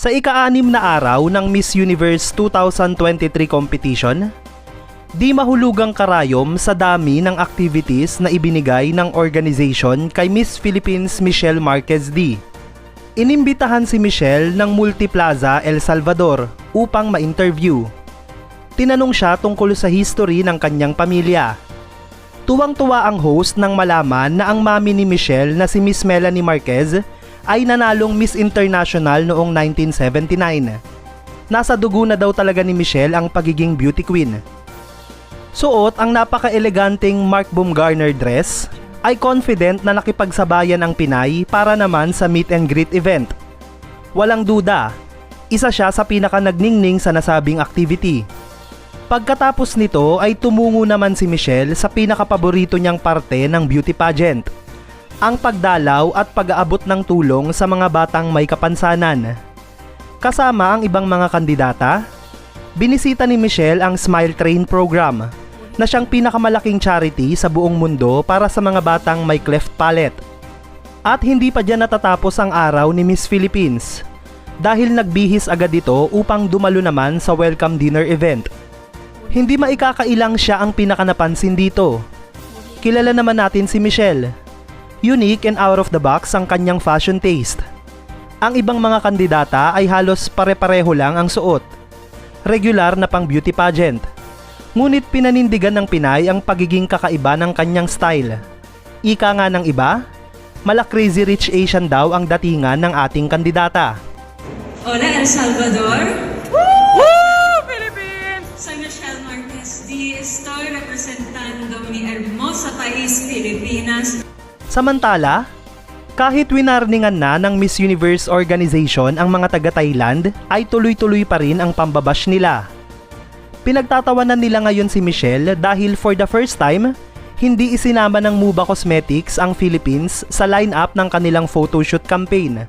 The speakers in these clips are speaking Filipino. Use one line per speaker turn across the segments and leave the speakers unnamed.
Sa ika-anim na araw ng Miss Universe 2023 competition, di mahulugang karayom sa dami ng activities na ibinigay ng organization kay Miss Philippines Michelle Marquez D. Inimbitahan si Michelle ng Multiplaza El Salvador upang ma-interview. Tinanong siya tungkol sa history ng kanyang pamilya. Tuwang-tuwa ang host nang malaman na ang mami ni Michelle na si Miss Melanie Marquez ay nanalong Miss International noong 1979. Nasa dugo na daw talaga ni Michelle ang pagiging beauty queen. Suot ang napaka-eleganteng Mark Baumgartner dress ay confident na nakipagsabayan ang Pinay para naman sa meet and greet event. Walang duda, isa siya sa pinaka nagningning sa nasabing activity. Pagkatapos nito ay tumungo naman si Michelle sa pinakapaborito niyang parte ng beauty pageant. Ang pagdalaw at pag-aabot ng tulong sa mga batang may kapansanan. Kasama ang ibang mga kandidata, binisita ni Michelle ang Smile Train program na siyang pinakamalaking charity sa buong mundo para sa mga batang may cleft palate. At hindi pa dyan natatapos ang araw ni Miss Philippines dahil nagbihis agad ito upang dumalo naman sa welcome dinner event. Hindi maikakailang siya ang pinakanapansin dito. Kilala naman natin si Michelle. Unique and out of the box ang kanyang fashion taste. Ang ibang mga kandidata ay halos pare-pareho lang ang suot. Regular na pang beauty pageant. Ngunit pinanindigan ng Pinay ang pagiging kakaiba ng kanyang style. Ika nga ng iba, mala crazy rich Asian daw ang datingan ng ating kandidata.
Hola, El Salvador.
¡Woo! Philippines!
Soy Michelle Marquez D. Estoy representando mi hermosa país, Pilipinas.
Samantala, kahit winarningan na ng Miss Universe organization ang mga taga-Thailand, ay tuloy-tuloy pa rin ang pambabash nila. Pinagtatawanan nila ngayon si Michelle dahil for the first time, hindi isinama ng Muba Cosmetics ang Philippines sa lineup ng kanilang photoshoot campaign.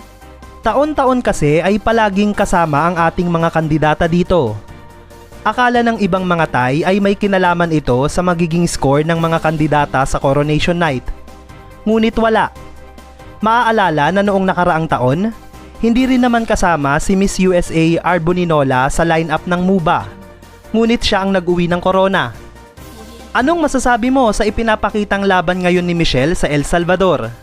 Taon-taon kasi ay palaging kasama ang ating mga kandidata dito. Akala ng ibang mga Thai ay may kinalaman ito sa magiging score ng mga kandidata sa Coronation Night. Ngunit wala. Maaalala na noong nakaraang taon, hindi rin naman kasama si Miss USA Arboninola sa lineup ng MUBA. Ngunit siya ang nag-uwi ng corona. Anong masasabi mo sa ipinapakitang laban ngayon ni Michelle sa El Salvador?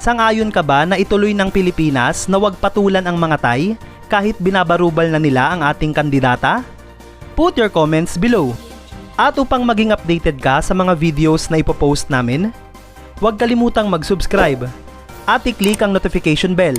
Sangayon ka ba na ituloy ng Pilipinas na wag patulan ang mga Thai kahit binabarubal na nila ang ating kandidata? Put your comments below. At upang maging updated ka sa mga videos na ipopost namin, huwag kalimutang mag-subscribe at i-click ang notification bell